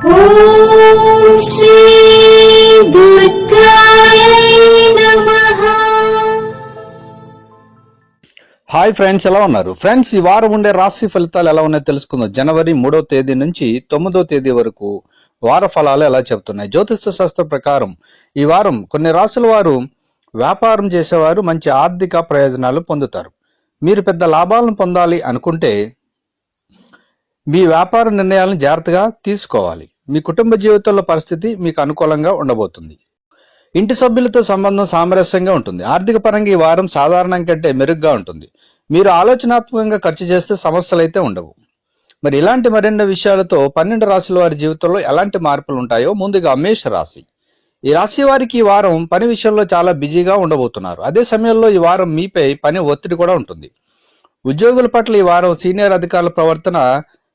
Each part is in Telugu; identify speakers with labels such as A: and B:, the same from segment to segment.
A: హాయ్ ఫ్రెండ్స్ ఎలా ఉన్నారు? ఫ్రెండ్స్ ఈ వారం ఉండే రాశి ఫలితాలు ఎలా ఉన్నాయో తెలుసుకుందాం. జనవరి మూడో తేదీ నుంచి తొమ్మిదో తేదీ వరకు వార ఫలాలు ఎలా చెప్తున్నాయి జ్యోతిష శాస్త్ర ప్రకారం ఈ వారం కొన్ని రాసుల వారు వ్యాపారం చేసేవారు మంచి ఆర్థిక ప్రయోజనాలు పొందుతారు. మీరు పెద్ద లాభాలను పొందాలి అనుకుంటే మీ వ్యాపార నిర్ణయాలను జాగ్రత్తగా తీసుకోవాలి. మీ కుటుంబ జీవితంలో పరిస్థితి మీకు అనుకూలంగా ఉండబోతుంది. ఇంటి సభ్యులతో సంబంధం సామరస్యంగా ఉంటుంది. ఆర్థిక పరంగా ఈ వారం సాధారణం కంటే మెరుగ్గా ఉంటుంది. మీరు ఆలోచనాత్మకంగా ఖర్చు చేస్తే సమస్యలు అయితే ఉండవు. మరి ఇలాంటి మరెన్నో విషయాలతో పన్నెండు రాశుల వారి జీవితంలో ఎలాంటి మార్పులు ఉంటాయో ముందుగా మేష రాశి. ఈ రాశి వారికి ఈ వారం పని విషయంలో చాలా బిజీగా ఉండబోతున్నారు. అదే సమయంలో ఈ వారం మీపై పని ఒత్తిడి కూడా ఉంటుంది. ఉద్యోగుల పట్ల ఈ వారం సీనియర్ అధికారుల ప్రవర్తన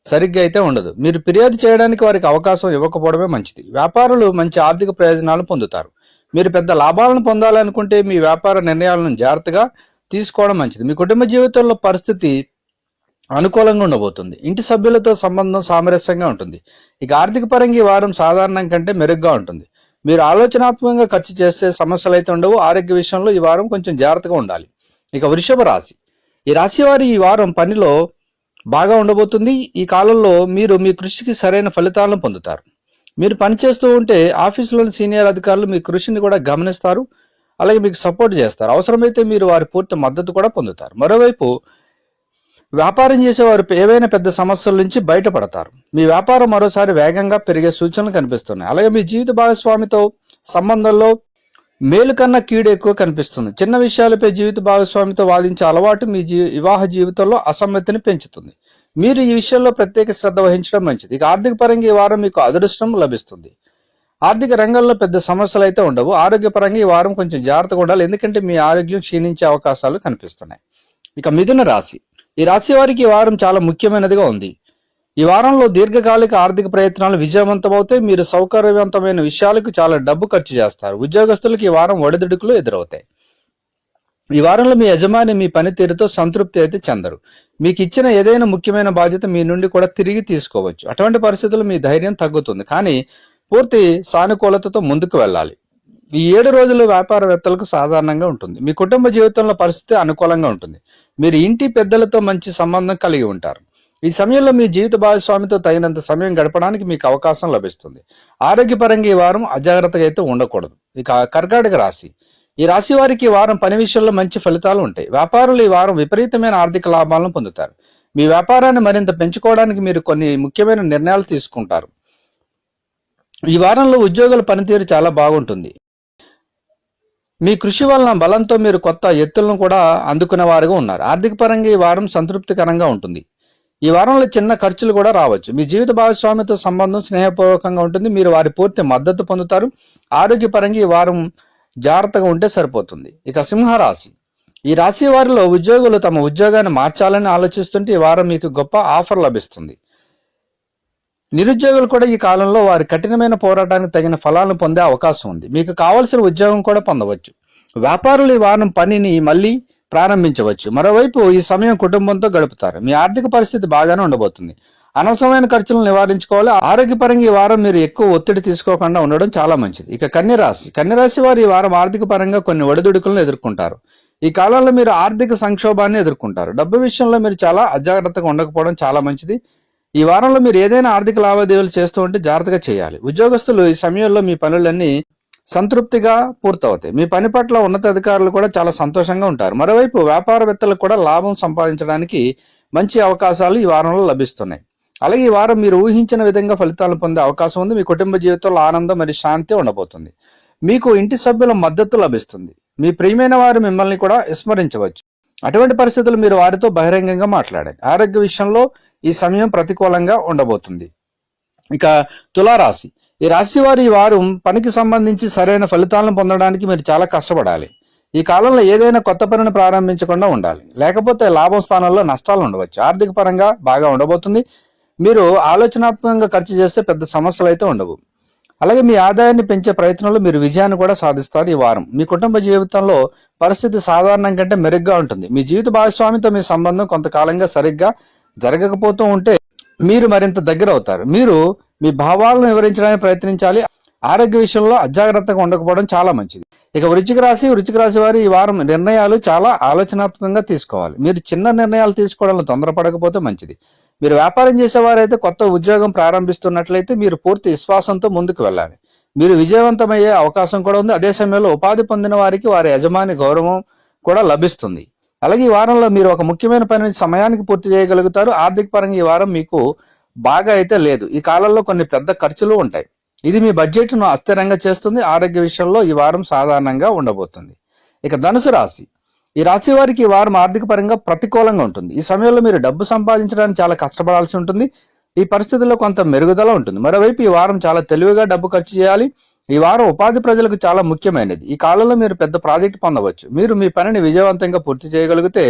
A: సరిగ్గా అయితే ఉండదు. మీరు ఫిర్యాదు చేయడానికి వారికి అవకాశం ఇవ్వకపోవడమే మంచిది. వ్యాపారులు మంచి ఆర్థిక ప్రయోజనాలు పొందుతారు. మీరు పెద్ద లాభాలను పొందాలనుకుంటే మీ వ్యాపార నిర్ణయాలను జాగ్రత్తగా తీసుకోవడం మంచిది. మీ కుటుంబ జీవితంలో పరిస్థితి అనుకూలంగా ఉండబోతుంది. ఇంటి సభ్యులతో సంబంధం సామరస్యంగా ఉంటుంది. ఇక ఆర్థిక పరంగా ఈ వారం సాధారణం కంటే మెరుగ్గా ఉంటుంది. మీరు ఆలోచనాత్మకంగా ఖర్చు చేసే సమస్యలు అయితే ఉండవు. ఆరోగ్య విషయంలో ఈ వారం కొంచెం జాగ్రత్తగా ఉండాలి. ఇక వృషభ రాశి. ఈ రాశి వారి ఈ వారం పనిలో బాగా ఉండబోతుంది. ఈ కాలంలో మీరు మీ కృషికి సరైన ఫలితాలను పొందుతారు. మీరు పనిచేస్తూ ఉంటే ఆఫీసులోని సీనియర్ అధికారులు మీ కృషిని కూడా గమనిస్తారు. అలాగే మీకు సపోర్ట్ చేస్తారు. అవసరమైతే మీరు వారి పూర్తి మద్దతు కూడా పొందుతారు. మరోవైపు వ్యాపారం చేసేవారు ఏవైనా పెద్ద సమస్యల నుంచి బయటపడతారు. మీ వ్యాపారం మరోసారి వేగంగా పెరిగే సూచనలు కనిపిస్తున్నాయి. అలాగే మీ జీవిత భాగస్వామితో సంబంధంలో మేలు కన్నా కీడు ఎక్కువ కనిపిస్తుంది. చిన్న విషయాలపై జీవిత భాగస్వామితో వాదించే అలవాటు మీ జీ వివాహ జీవితంలో అసమ్మతిని పెంచుతుంది. మీరు ఈ విషయంలో ప్రత్యేక శ్రద్ధ వహించడం మంచిది. ఇక ఆర్థిక పరంగా ఈ వారం మీకు అదృష్టం లభిస్తుంది. ఆర్థిక రంగంలో పెద్ద సమస్యలు అయితే ఉండవు. ఆరోగ్యపరంగా ఈ వారం కొంచెం జాగ్రత్తగా ఉండాలి. ఎందుకంటే మీ ఆరోగ్యం క్షీణించే అవకాశాలు కనిపిస్తున్నాయి. ఇక మిథున రాశి. ఈ రాశి వారికి ఈ వారం చాలా ముఖ్యమైనదిగా ఉంది. ఈ వారంలో దీర్ఘకాలిక ఆర్థిక ప్రయత్నాలు విజయవంతమవుతాయి. మీరు సౌకర్యవంతమైన విషయాలకు చాలా డబ్బు ఖర్చు చేస్తారు. ఉద్యోగస్తులకు ఈ వారం ఒడిదుడుకులు ఎదురవుతాయి. ఈ వారంలో మీ యజమాని మీ పనితీరుతో సంతృప్తి అయితే చెందరు. మీకు ఇచ్చిన ఏదైనా ముఖ్యమైన బాధ్యత మీ నుండి కూడా తిరిగి తీసుకోవచ్చు. అటువంటి పరిస్థితుల్లో మీ ధైర్యం తగ్గుతుంది. కానీ పూర్తి సానుకూలతతో ముందుకు వెళ్ళాలి. ఈ ఏడు రోజులు వ్యాపారవేత్తలకు సాధారణంగా ఉంటుంది. మీ కుటుంబ జీవితంలో పరిస్థితి అనుకూలంగా ఉంటుంది. మీరు ఇంటి పెద్దలతో మంచి సంబంధం కలిగి ఉంటారు. ఈ సమయంలో మీ జీవిత భాగస్వామితో తగినంత సమయం గడపడానికి మీకు అవకాశం లభిస్తుంది. ఆరోగ్యపరంగా ఈ వారం అజాగ్రత్తగా అయితే ఉండకూడదు. ఇక కర్కాటక రాశి. ఈ రాశి వారికి ఈ వారం పని విషయంలో మంచి ఫలితాలు ఉంటాయి. వ్యాపారులు ఈ వారం విపరీతమైన ఆర్థిక లాభాలను పొందుతారు. మీ వ్యాపారాన్ని మరింత పెంచుకోవడానికి మీరు కొన్ని ముఖ్యమైన నిర్ణయాలు తీసుకుంటారు. ఈ వారంలో ఉద్యోగుల పనితీరు చాలా బాగుంటుంది. మీ కృషి వలన బలంతో మీరు కొత్త ఎత్తులను కూడా అందుకునే వారుగా ఉన్నారు. ఆర్థిక పరంగా ఈ వారం సంతృప్తికరంగా ఉంటుంది. ఈ వారంలో చిన్న ఖర్చులు కూడా రావచ్చు. మీ జీవిత భాగస్వామితో సంబంధం స్నేహపూర్వకంగా ఉంటుంది. మీరు వారి పూర్తి మద్దతు పొందుతారు. ఆరోగ్యపరంగా ఈ వారం జాగ్రత్తగా ఉంటే సరిపోతుంది. ఇక సింహరాశి. ఈ రాశి వారిలో ఉద్యోగులు తమ ఉద్యోగాన్ని మార్చాలని ఆలోచిస్తుంటే ఈ వారం మీకు గొప్ప ఆఫర్ లభిస్తుంది. నిరుద్యోగులు కూడా ఈ కాలంలో వారి కఠినమైన పోరాటానికి తగిన ఫలాలను పొందే అవకాశం ఉంది. మీకు కావలసిన ఉద్యోగం కూడా పొందవచ్చు. వ్యాపారులు ఈ వారం పనిని మళ్ళీ ప్రారంభించవచ్చు. మరోవైపు ఈ సమయం కుటుంబంతో గడుపుతారు. మీ ఆర్థిక పరిస్థితి బాగానే ఉండబోతుంది. అనవసరమైన ఖర్చులను నివారించుకోవాలి. ఆరోగ్యపరంగా ఈ వారం మీరు ఎక్కువ ఒత్తిడి తీసుకోకుండా ఉండడం చాలా మంచిది. ఇక కన్యరాశి. కన్యరాశి వారు ఈ వారం ఆర్థిక పరంగా కొన్ని ఒడిదుడుకులను ఎదుర్కొంటారు. ఈ కాలంలో మీరు ఆర్థిక సంక్షోభాన్ని ఎదుర్కొంటారు. డబ్బు విషయంలో మీరు చాలా అజాగ్రత్తగా ఉండకపోవడం చాలా మంచిది. ఈ వారంలో మీరు ఏదైనా ఆర్థిక లావాదేవీలు చేస్తూ ఉంటే జాగ్రత్తగా చేయాలి. ఉద్యోగస్తులు ఈ సమయంలో మీ పనులన్నీ సంతృప్తిగా పూర్తవుతాయి. మీ పని పట్ల ఉన్నతాధికారులు కూడా చాలా సంతోషంగా ఉంటారు. మరోవైపు వ్యాపారవేత్తలకు కూడా లాభం సంపాదించడానికి మంచి అవకాశాలు ఈ వారంలో లభిస్తున్నాయి. అలాగే ఈ వారం మీరు ఊహించిన విధంగా ఫలితాలు పొందే అవకాశం ఉంది. మీ కుటుంబ జీవితంలో ఆనందం మరియు శాంతి ఉండబోతుంది. మీకు ఇంటి సభ్యుల మద్దతు లభిస్తుంది. మీ ప్రియమైన వారు మిమ్మల్ని కూడా విస్మరించవచ్చు. అటువంటి పరిస్థితులు మీరు వారితో బహిరంగంగా మాట్లాడాలి ఆరోగ్య విషయంలో ఈ సమయం ప్రతికూలంగా ఉండబోతుంది. ఇక తులారాశి. ఈ రాశి వారి ఈ వారం పనికి సంబంధించి సరైన ఫలితాలను పొందడానికి మీరు చాలా కష్టపడాలి. ఈ కాలంలో ఏదైనా కొత్త పనిని ప్రారంభించకుండా ఉండాలి. లేకపోతే లాభం స్థానంలో నష్టాలు ఉండవచ్చు. ఆర్థిక పరంగా బాగా ఉండబోతుంది. మీరు ఆలోచనాత్మకంగా ఖర్చు చేస్తే పెద్ద సమస్యలు అయితే ఉండవు. అలాగే మీ ఆదాయాన్ని పెంచే ప్రయత్నంలో మీరు విజయాన్ని కూడా సాధిస్తారు ఈ వారం. మీ కుటుంబ జీవితంలో పరిస్థితి సాధారణం కంటే మెరుగ్గా ఉంటుంది. మీ జీవిత భాగస్వామితో మీ సంబంధం కొంతకాలంగా సరిగ్గా జరగకపోతూ ఉంటే మీరు మరింత దగ్గర అవుతారు మీరు మీ భావాలను వివరించడానికి ప్రయత్నించాలి. ఆరోగ్య విషయంలో అజాగ్రత్తగా ఉండకపోవడం చాలా మంచిది. ఇక వృచ్చిక రాశి వృచ్చిక రాశి వారి ఈ వారం నిర్ణయాలు చాలా ఆలోచనాత్మకంగా తీసుకోవాలి. మీరు చిన్న నిర్ణయాలు తీసుకోవడంలో తొందరపడకపోతే మంచిది. మీరు వ్యాపారం చేసేవారైతే కొత్త ఉద్యోగం ప్రారంభిస్తున్నట్లయితే మీరు పూర్తి విశ్వాసంతో ముందుకు వెళ్ళాలి. మీరు విజయవంతమయ్యే అవకాశం కూడా ఉంది. అదే సమయంలో ఉపాధి పొందిన వారికి వారి యజమాని గౌరవం కూడా లభిస్తుంది. అలాగే ఈ వారంలో మీరు ఒక ముఖ్యమైన పనిని సమయానికి పూర్తి చేయగలుగుతారు. ఆర్థిక పరంగా ఈ వారం మీకు బాగా అయితే లేదు. ఈ కాలంలో కొన్ని పెద్ద ఖర్చులు ఉంటాయి. ఇది మీ బడ్జెట్ను అస్థిరంగా చేస్తుంది. ఆరోగ్య విషయంలో ఈ వారం సాధారణంగా ఉండబోతుంది. ఇక ధనుసు రాశి. ఈ రాశి వారికి ఈ వారం ఆర్థిక పరంగా ప్రతికూలంగా ఉంటుంది. ఈ సమయంలో మీరు డబ్బు సంపాదించడానికి చాలా కష్టపడాల్సి ఉంటుంది. ఈ పరిస్థితుల్లో కొంత మెరుగుదల ఉంటుంది. మరోవైపు ఈ వారం చాలా తెలివిగా డబ్బు ఖర్చు చేయాలి. ఈ వారం ఉపాధి ప్రజలకు చాలా ముఖ్యమైనది. ఈ కాలంలో మీరు పెద్ద ప్రాజెక్ట్ పొందవచ్చు. మీరు మీ పనిని విజయవంతంగా పూర్తి చేయగలిగితే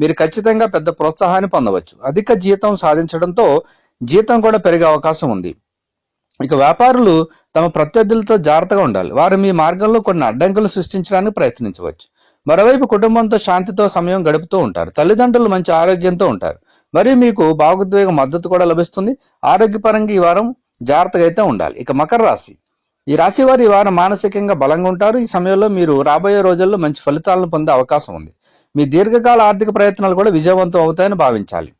A: మీరు ఖచ్చితంగా పెద్ద ప్రోత్సాహాన్ని పొందవచ్చు. అధిక జీతం సాధించడంతో జీతం కూడా పెరిగే అవకాశం ఉంది. ఇక వ్యాపారులు తమ ప్రత్యర్థులతో జాగ్రత్తగా ఉండాలి. వారు మీ మార్గంలో కొన్ని అడ్డంకులు సృష్టించడానికి ప్రయత్నించవచ్చు. మరోవైపు కుటుంబంతో శాంతితో సమయం గడుపుతూ ఉంటారు. తల్లిదండ్రులు మంచి ఆరోగ్యంతో ఉంటారు. మరియు మీకు భావోద్వేగ మద్దతు కూడా లభిస్తుంది. ఆరోగ్యపరంగా ఈ వారం జాగ్రత్తగా అయితే ఉండాలి. ఇక మకర రాశి. ఈ రాశి వారు ఈ వారం మానసికంగా బలంగా ఉంటారు. ఈ సమయంలో మీరు రాబోయే రోజుల్లో మంచి ఫలితాలను పొందే అవకాశం ఉంది. మీ దీర్ఘకాల ఆర్థిక ప్రయత్నాలు కూడా విజయవంతం అవుతాయని భావించాలి.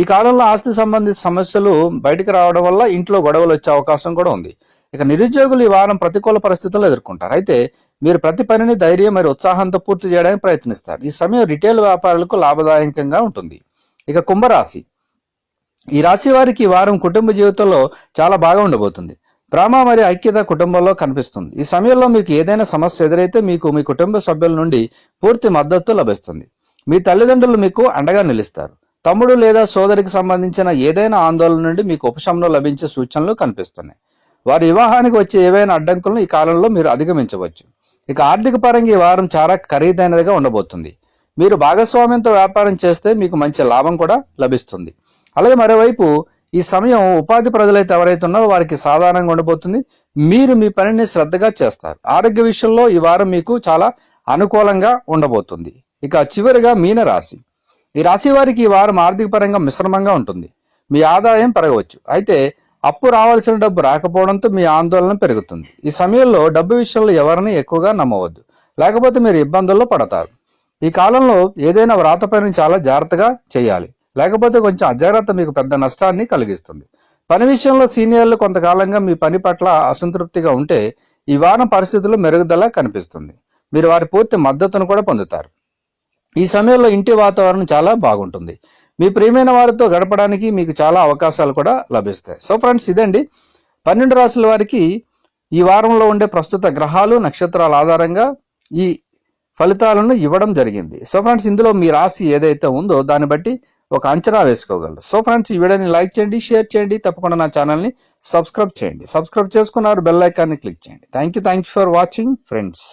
A: ఈ కాలంలో ఆస్తి సంబంధిత సమస్యలు బయటకు రావడం వల్ల ఇంట్లో గొడవలు వచ్చే అవకాశం కూడా ఉంది. ఇక నిరుద్యోగులు ఈ వారం ప్రతికూల పరిస్థితుల్లో ఎదుర్కొంటారు. అయితే మీరు ప్రతి పనిని ధైర్యం మరియు ఉత్సాహంతో పూర్తి చేయడానికి ప్రయత్నిస్తారు. ఈ సమయం రిటైల్ వ్యాపారులకు లాభదాయకంగా ఉంటుంది. ఇక కుంభరాశి. ఈ రాశి వారికి ఈ వారం కుటుంబ జీవితంలో చాలా బాగా ఉండబోతుంది. ప్రేమ మరియు ఐక్యత కుటుంబంలో కనిపిస్తుంది. ఈ సమయంలో మీకు ఏదైనా సమస్య ఎదురైతే మీకు మీ కుటుంబ సభ్యుల నుండి పూర్తి మద్దతు లభిస్తుంది. మీ తల్లిదండ్రులు మీకు అండగా నిలుస్తారు. తమ్ముడు లేదా సోదరికి సంబంధించిన ఏదైనా ఆందోళన నుండి మీకు ఉపశమనం లభించే సూచనలు కనిపిస్తున్నాయి. వారి వివాహానికి వచ్చే ఏవైనా అడ్డంకులను ఈ కాలంలో మీరు అధిగమించవచ్చు. ఇక ఆర్థిక పరంగా ఈ వారం చాలా ఖరీదైనదిగా ఉండబోతుంది. మీరు భాగస్వామ్యంతో వ్యాపారం చేస్తే మీకు మంచి లాభం కూడా లభిస్తుంది. అలాగే మరోవైపు ఈ సమయం ఉపాధి ప్రజలైతే ఎవరైతే ఉన్నారో వారికి సాధారణంగా ఉండబోతుంది. మీరు మీ పనిని శ్రద్ధగా చేస్తారు. ఆరోగ్య విషయంలో ఈ వారం మీకు చాలా అనుకూలంగా ఉండబోతుంది. ఇక చివరిగా మీన రాశి ఈ రాశి వారికి ఈ వారం ఆర్థిక పరంగా మిశ్రమంగా ఉంటుంది. మీ ఆదాయం పెరగవచ్చు. అయితే అప్పు రావాల్సిన డబ్బు రాకపోవడంతో మీ ఆందోళన పెరుగుతుంది. ఈ సమయంలో డబ్బు విషయంలో ఎవరిని ఎక్కువగా నమ్మవద్దు. లేకపోతే మీరు ఇబ్బందుల్లో పడతారు. ఈ కాలంలో ఏదైనా వ్రాత పనిని చాలా జాగ్రత్తగా చేయాలి. లేకపోతే కొంచెం అజాగ్రత్త మీకు పెద్ద నష్టాన్ని కలిగిస్తుంది. పని విషయంలో సీనియర్లు కొంతకాలంగా మీ పని పట్ల అసంతృప్తిగా ఉంటే ఈ వారం పరిస్థితుల్లో మెరుగుదల కనిపిస్తుంది. మీరు వారి పూర్తి మద్దతును కూడా పొందుతారు. ఈ సమయంలో ఇంటి వాతావరణం చాలా బాగుంటుంది. మీ ప్రియమైన వారితో గడపడానికి మీకు చాలా అవకాశాలు కూడా లభిస్తాయి. సో ఫ్రెండ్స్ ఇదండి. పన్నెండు రాసుల వారికి ఈ వారంలో ఉండే ప్రస్తుత గ్రహాలు నక్షత్రాల ఆధారంగా ఈ ఫలితాలను ఇవ్వడం జరిగింది. సో ఫ్రెండ్స్ ఇందులో మీ రాశి ఏదైతే ఉందో దాన్ని బట్టి ఒక అంచనా వేసుకోగలరు. సో ఫ్రెండ్స్ ఈ వీడియోని లైక్ చేయండి షేర్ చేయండి తప్పకుండా నా ఛానల్ని సబ్స్క్రైబ్ చేయండి. సబ్స్క్రైబ్ చేసుకున్నారు బెల్ ఐకాన్ని క్లిక్ చేయండి. Thank you thank you for watching friends.